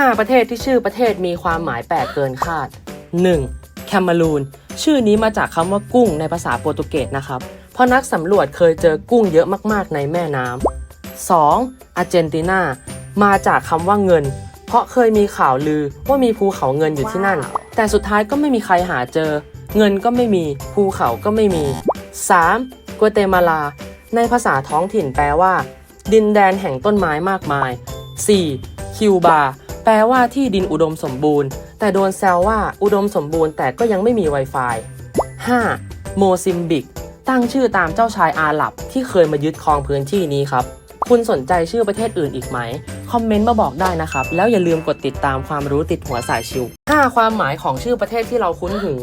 5 ประเทศที่ชื่อประเทศมีความหมายแปลกเกินคาด 1. แคมารูน ชื่อนี้มาจากคำว่ากุ้งในภาษาโปรตุเกสนะครับ เพราะนักสำรวจเคยเจอกุ้งเยอะมากๆในแม่น้ำ 2. อาร์เจนตินา มาจากคำว่าเงิน เพราะเคยมีข่าวลือว่ามีภูเขาเงินอยู่ที่นั่นว้าวแต่สุดท้ายก็ไม่มีใครหาเจอ เงินก็ไม่มี ภูเขาก็ไม่มี 3. กัวเตมาลา ในภาษาท้องถิ่นแปลว่า ดินแดนแห่งต้นไม้มากมาย 4. คิวบา แปลว่าที่ดินอุดมสมบูรณ์ แต่โดนแซวว่าอุดมสมบูรณ์แต่ก็ยังไม่มี Wi-Fi 5. โมซิมบิก ตั้งชื่อตามเจ้าชายอาหรับที่เคยมายึดครองพื้นที่นี้ครับ คุณสนใจชื่อประเทศอื่นอีกไหม คอมเมนต์มาบอกได้นะครับ แล้วอย่าลืมกดติดตามความรู้ติดหัวสายชิว 5. ความหมายของชื่อประเทศที่เราคุ้นหู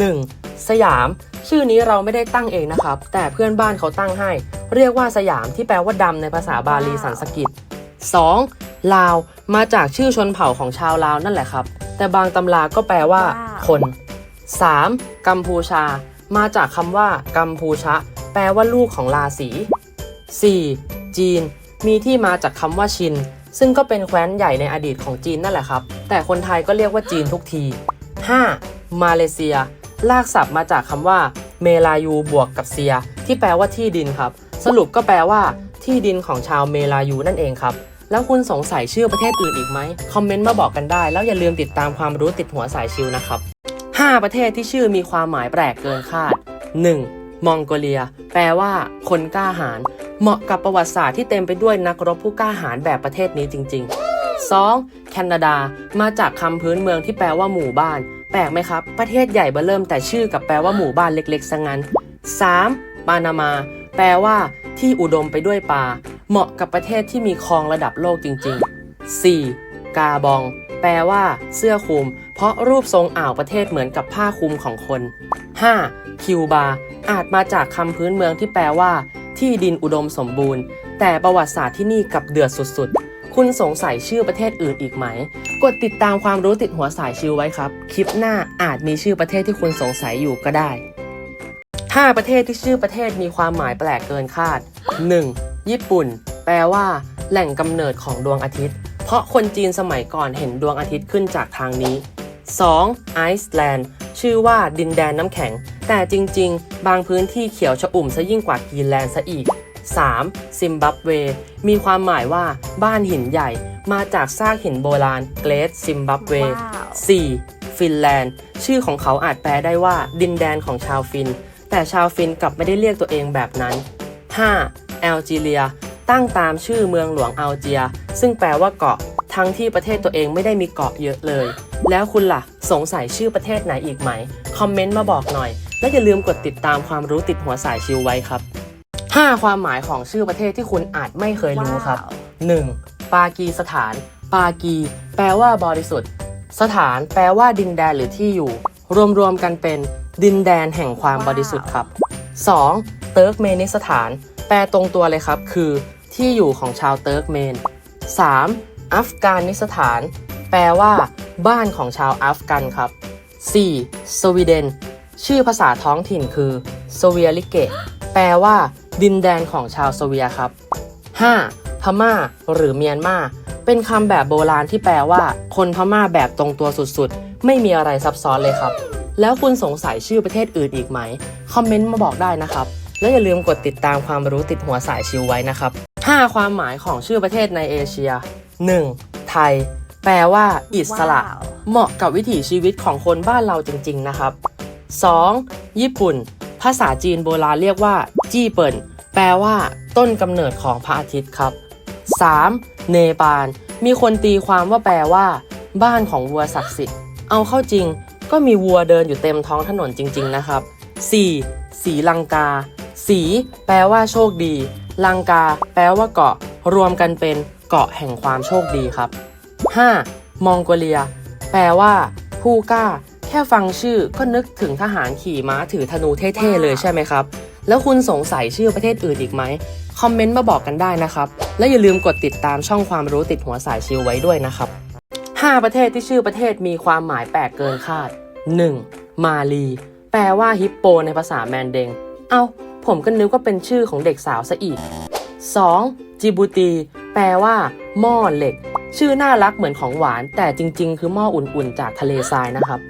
1. สยาม ชื่อนี้เราไม่ได้ตั้งเองนะครับ แต่เพื่อนบ้านเขาตั้งให้ เรียกว่าสยามที่แปลว่าดำในภาษาบาลีสันสกฤต 2. ลาวมาจากชื่อชนเผ่าของชาวลาวนั่นแหละครับ แต่บางตำราก็แปลว่าว้าวคน 3. กัมพูชา มาจากคำว่า กัมพูชะ แปลว่าลูกของราศี 4. จีน มีที่มาจากคำว่าชิน ซึ่งก็เป็นแคว้นใหญ่ในอดีตของจีนนั่นแหละครับ แต่คนไทยก็เรียกว่าจีนทุกที 5. มาเลเซีย ลากศัพท์มาจากคำว่า เมลายูบวกกับเซีย ที่แปลว่าที่ดินครับ สรุปก็แปลว่า ที่ดินของชาวเมลายูนั่นเองครับ แล้วคุณสงสัยชื่อประเทศอื่นอีกไหมคอมเมนต์มาบอกกันได้ แล้วอย่าลืมติดตามความรู้ติดหัวสายชิวนะครับ 5 ประเทศที่ชื่อมีความหมายแปลกเกินคาด 1. มองโกเลีย แปลว่า คนกล้าหาญเหมาะกับประวัติศาสตร์ที่เต็มไปด้วยนักรบผู้กล้าหาญแบบประเทศนี้จริง ๆ 2. แคนาดา มาจากคำพื้นเมืองที่แปลว่าหมู่บ้าน แปลกไหมครับ ประเทศใหญ่เบ้อเริ่มแต่ชื่อกับแปลว่าหมู่บ้านเล็กๆซะงั้น 3. ปานามา แปลว่า ที่อุดมไปด้วยป่าเหมาะกับประเทศที่มีคลองระดับโลกจริง ๆ 4. กาบอง แปลว่า เสื้อคลุม เพราะรูปทรงอ่าวประเทศเหมือนกับผ้าคลุมของคน 5. คิวบา อาจมาจากคำพื้นเมืองที่แปลว่า ที่ดินอุดมสมบูรณ์ แต่ประวัติศาสตร์ที่นี่กับเดือดสุดๆ คุณสงสัยชื่อประเทศอื่นอีกไหม กดติดตามความรู้ติดหัวสายชิวไว้ครับ คลิปหน้าอาจมีชื่อประเทศที่คุณสงสัยอยู่ก็ได้ 5 ประเทศที่ชื่อประเทศมีความหมายแปลกเกินคาด 1. ญี่ปุ่น แปลว่า แหล่งกำเนิดของดวงอาทิตย์ เพราะคนจีนสมัยก่อนเห็นดวงอาทิตย์ขึ้นจากทางนี้ 2. ไอซ์แลนด์ ชื่อว่าดินแดนน้ำแข็ง แต่จริง ๆ บางพื้นที่เขียวชอุ่มซะยิ่งกว่ากรีนแลนด์ซะอีก 3. ซิมบับเว มีความหมายว่า บ้านหินใหญ่ มาจากซากหินโบราณเกรทซิมบับเวว้าว 4. ฟินแลนด์ ชื่อของเขาอาจแปลได้ว่า ดินแดนของชาวฟิน แต่ชาวฟินกลับไม่ได้เรียกตัวเองแบบนั้น 5. แอลจีเรีย ตั้งตามชื่อเมืองหลวงอัลเจีย ซึ่งแปลว่าเกาะ ทั้งที่ประเทศตัวเองไม่ได้มีเกาะเยอะเลย แล้วคุณล่ะ สงสัยชื่อประเทศไหนอีกไหม คอมเมนต์มาบอกหน่อย และอย่าลืมกดติดตามความรู้ติดหัวสายชิวไว้ครับ 5 ความหมายของชื่อประเทศที่คุณอาจไม่เคยรู้ครับ 1. ปากีสถาน ปากี แปลว่าบริสุทธิ์ สถาน แปลว่าดินแดนหรือที่อยู่ รวมๆกันเป็น ดินแดนแห่งความบริสุทธิ์ครับ 2. เติร์กเมนิสถาน แปลตรงตัวเลยครับ คือที่อยู่ของชาวเติร์กเมน 3. อัฟกานิสถาน แปลว่า บ้านของชาวอัฟกันครับ 4. สวีเดน ชื่อภาษาท้องถิ่นคือโซเวียลิเกตแปลว่า ดินแดนของชาวโซเวียครับ 5. พม่า หรือเมียนมา เป็นคำแบบโบราณที่แปลว่า คนพม่าแบบตรงตัวสุดๆ ไม่มีอะไรซับซ้อนเลยครับ แล้วคุณสงสัยชื่อประเทศอื่นอีกไหม คอมเมนต์มาบอกได้นะครับ และอย่าลืมกดติดตามความรู้ติดหัวสายชิวไว้นะครับ 5 ความหมายของชื่อประเทศในเอเชีย 1. ไทย แปลว่า อิสระว้าวเหมาะกับวิถีชีวิตของคนบ้านเราจริง ๆ นะครับ 2. ญี่ปุ่น ภาษาจีนโบราณเรียกว่า จี้เปิ่น แปลว่า ต้นกำเนิดของพระอาทิตย์ครับ 3. เนปาล มีคนตีความว่าแปลว่า บ้านของวัวศักดิ์สิทธิ์ เอาเข้าจริง ก็มีวัวเดินอยู่เต็มท้องถนนจริง ๆ นะครับ 4. สีลังกา สีแปลว่าโชคดี ลังกา แปลว่าเกาะ รวมกันเป็นเกาะแห่งความโชคดีครับ 5. มองโกเลีย แปลว่า ผู้กล้า แค่ฟังชื่อก็นึกถึงทหารขี่ม้าถือธนูเท่ๆเลยใช่ไหมครับ แล้วคุณสงสัยชื่อประเทศอื่นอีกไหมคอมเมนต์มาบอกกันได้นะครับ และอย่าลืมกดติดตามช่องความรู้ติดหัวสายชิวไว้ด้วยนะครับ 5 ประเทศที่ชื่อประเทศมีความหมายแปลกเกินคาด 1. มาลี แปลว่าฮิปโปในภาษาแมนเดง เอ้าผมก็นึกว่าเป็นชื่อของเด็กสาวซะอีก 2. จิบูตี แปลว่า หม้อเหล็ก ชื่อน่ารักเหมือนของหวาน แต่จริง ๆ คือหม้ออุ่นๆ จากทะเลทรายนะครับ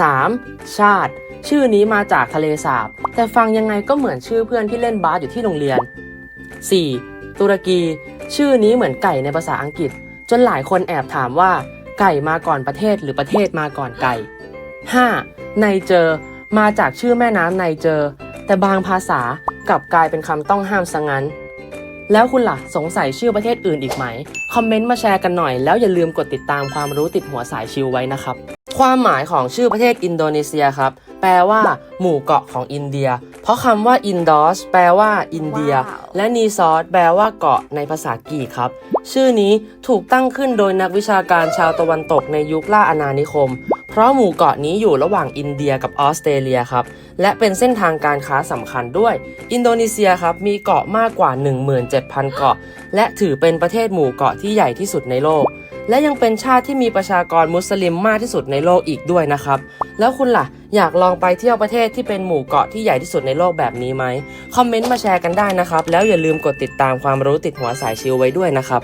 3. ชาติ ชื่อนี้มาจากทะเลสาบ แต่ฟังยังไงก็เหมือนชื่อเพื่อนที่เล่นบาสอยู่ที่โรงเรียน 4. ตุรกี ชื่อนี้เหมือนไก่ในภาษาอังกฤษ จนหลายคนแอบถามว่า ไก่มาก่อนประเทศหรือประเทศมาก่อนไก่ 5. ไนเจอ มาจากชื่อแม่น้ำไนเจอ แต่บางภาษากลับกลายเป็นคำต้องห้ามซะงั้น แล้วคุณล่ะสงสัยชื่อประเทศอื่นอีกไหม คอมเมนต์มาแชร์กันหน่อยแล้วอย่าลืมกดติดตามความรู้ติดหัวสายชิวไว้นะครับ ความหมายของชื่อประเทศอินโดนีเซียครับ แปลว่า หมู่เกาะของอินเดีย เพราะคำว่าอินดอสแปลว่า อินเดียว้าวและนีซอสแปลว่าเกาะในภาษากรีกครับ ชื่อนี้ถูกตั้งขึ้นโดยนักวิชาการชาวตะวันตกในยุคล่าอาณานิคม เพราะหมู่เกาะนี้อยู่ระหว่างอินเดียกับออสเตรเลียครับ และเป็นเส้นทางการค้าสำคัญด้วย อินโดนีเซียครับมีเกาะมากกว่า 17,000 เกาะ และถือเป็นประเทศหมู่เกาะที่ใหญ่ที่สุดในโลก และยังเป็นชาติที่มีประชากรมุสลิมมากที่สุดในโลกอีกด้วยนะครับ แล้วคุณล่ะ อยากลองไปเที่ยวประเทศที่เป็นหมู่เกาะที่ใหญ่ที่สุดในโลกแบบนี้ไหมคอมเมนต์มาแชร์กันได้นะครับ แล้วอย่าลืมกดติดตามความรู้ติดหัวสายชิวไว้ด้วยนะครับ